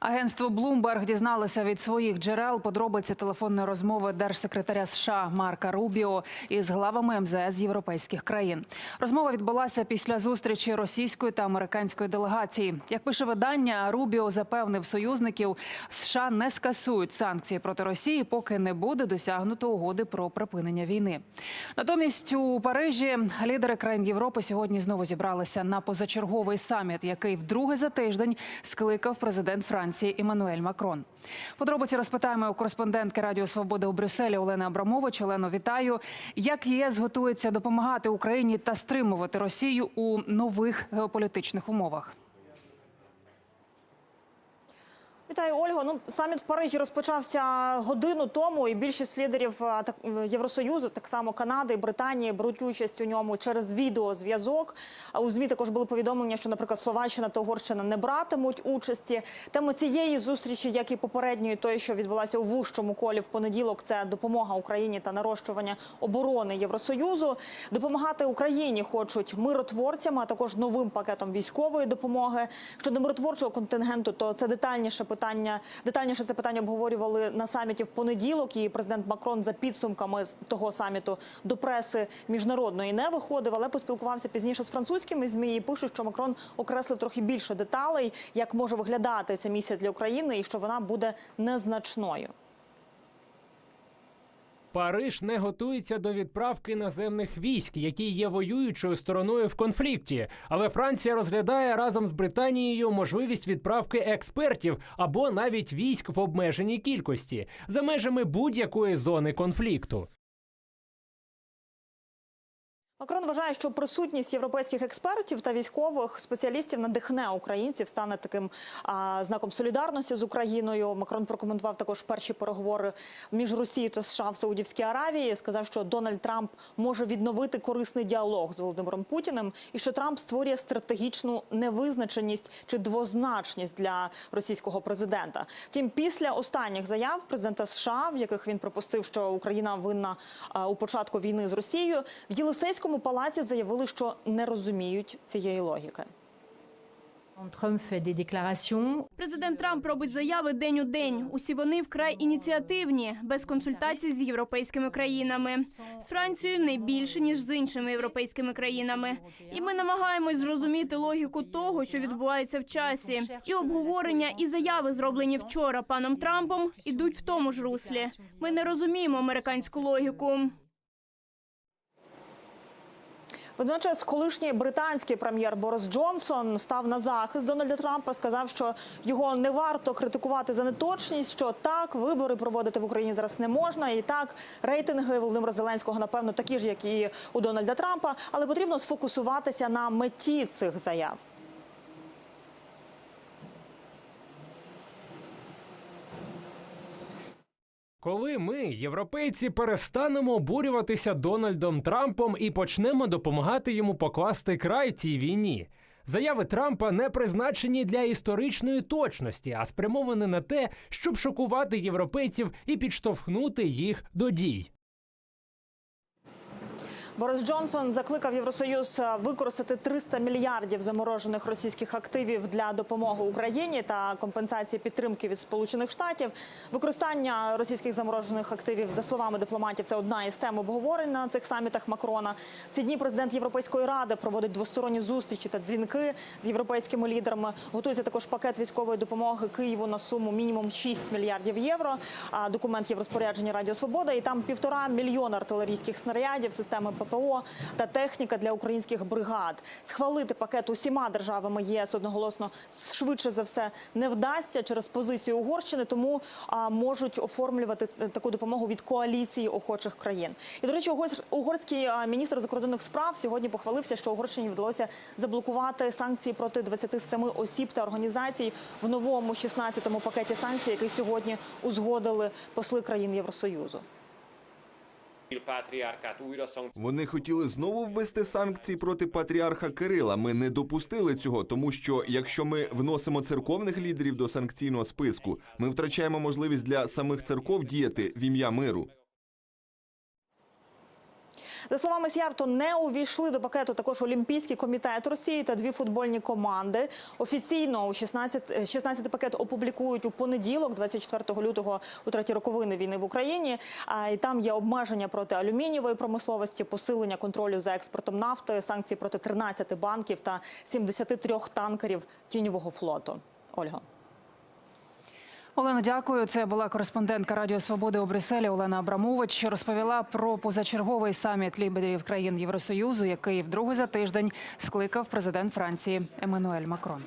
Агентство Bloomberg дізналося від своїх джерел подробиці телефонної розмови держсекретаря США Марка Рубіо із главами МЗС європейських країн. Розмова відбулася після зустрічі російської та американської делегації. Як пише видання, Рубіо запевнив союзників, США не скасують санкції проти Росії, поки не буде досягнуто угоди про припинення війни. Натомість у Парижі лідери країн Європи сьогодні знову зібралися на позачерговий саміт, який вдруге за тиждень скликав президент Франції Еммануель Макрон. Подробиці розпитаємо у кореспондентки Радіо Свободи у Брюсселі Олени Абрамович. Олено, вітаю. Як ЄС готується допомагати Україні та стримувати Росію у нових геополітичних умовах? Вітаю, Ольго. Ну саміт в Парижі розпочався годину тому, і більшість лідерів так, Євросоюзу, так само Канади і Британії, беруть участь у ньому через відеозв'язок. А у змі також були повідомлення, що, наприклад, Словаччина та Угорщина не братимуть участі. Тема цієї зустрічі, як і попередньої, тої, що відбулася у вужчому колі в понеділок, це допомога Україні та нарощування оборони Євросоюзу. Допомагати Україні хочуть миротворцям, а також новим пакетом військової допомоги. Щодо миротворчого контингенту, то це детальніше питання. Детальніше це питання обговорювали на саміті в понеділок. І президент Макрон за підсумками того саміту до преси міжнародної не виходив, але поспілкувався пізніше з французькими змі. І пишуть, що Макрон окреслив трохи більше деталей, як може виглядати ця місія для України, і що вона буде незначною. Париж не готується до відправки наземних військ, які є воюючою стороною в конфлікті. Але Франція розглядає разом з Британією можливість відправки експертів або навіть військ в обмеженій кількості за межами будь-якої зони конфлікту. Макрон вважає, що присутність європейських експертів та військових спеціалістів надихне українців, стане таким а, знаком солідарності з Україною. Макрон прокоментував також перші переговори між Росією та США в Саудівській Аравії. Сказав, що Дональд Трамп може відновити корисний діалог з Володимиром Путіним, і що Трамп створює стратегічну невизначеність чи двозначність для російського президента. Втім, після останніх заяв президента США, в яких він припустив, що Україна винна а, у початку війни з Росією, в Єлисейському палаці заявили, що не розуміють цієї логіки. Президент Трамп робить заяви день у день. Усі вони вкрай ініціативні, без консультацій з європейськими країнами. З Францією не більше ніж з іншими європейськими країнами. І ми намагаємось зрозуміти логіку того, що відбувається в часі. І обговорення, і заяви, зроблені вчора паном Трампом, ідуть в тому ж руслі. Ми не розуміємо американську логіку. Водночас, колишній британський прем'єр Борис Джонсон став на захист Дональда Трампа. Сказав, що його не варто критикувати за неточність. Що так вибори проводити в Україні зараз не можна, і так рейтинги Володимира Зеленського напевно такі ж, як і у Дональда Трампа, але потрібно сфокусуватися на меті цих заяв. Коли ми, європейці, перестанемо обурюватися Дональдом Трампом і почнемо допомагати йому покласти край цій війні. Заяви Трампа не призначені для історичної точності, а спрямовані на те, щоб шокувати європейців і підштовхнути їх до дій. Борис Джонсон закликав Євросоюз е, використати 300 мільярдів заморожених російських активів для допомоги Україні та компенсації підтримки від Сполучених Штатів. Використання російських заморожених активів, за словами дипломатів, це одна із тем обговорень на цих самітах Макрона. В ці дні президент Європейської ради проводить двосторонні зустрічі та дзвінки з європейськими лідерами. Готується також пакет військової допомоги Києву на суму мінімум 6 мільярдів євро. А документ є в розпорядженні Радіо Свобода, і там півтора мільйона артилерійських снарядів, системи ППО та техніка для українських бригад. Схвалити пакет усіма державами ЄС одноголосно швидше за все не вдасться через позицію Угорщини, тому а, можуть оформлювати таку допомогу від коаліції охочих країн. І до речі, угорсь- угорський міністр закордонних справ сьогодні похвалився, що Угорщині вдалося заблокувати санкції проти 27 осіб та організацій в новому 16-му пакеті санкцій, який сьогодні узгодили посли країн Євросоюзу. Вони хотіли знову ввести санкції проти патріарха Кирила. Ми не допустили цього, тому що якщо ми вносимо церковних лідерів до санкційного списку, ми втрачаємо можливість для самих церков діяти в ім'я миру. За словами Сіарто, не увійшли до пакету також Олімпійський комітет Росії та дві футбольні команди. Офіційно у 16, 16 пакет опублікують у понеділок, 24 лютого, у треті роковини війни в Україні. А і там є обмеження проти алюмінієвої промисловості, посилення контролю за експортом нафти, санкції проти 13 банків та 73 танкерів тіньового флоту. Ольга. Олено, дякую. Це була кореспондентка Радіо Свободи у Брюсселі Олена Абрамович. Розповіла про позачерговий саміт лідерів країн Євросоюзу, який вдруге за тиждень скликав президент Франції Еммануель Макрон.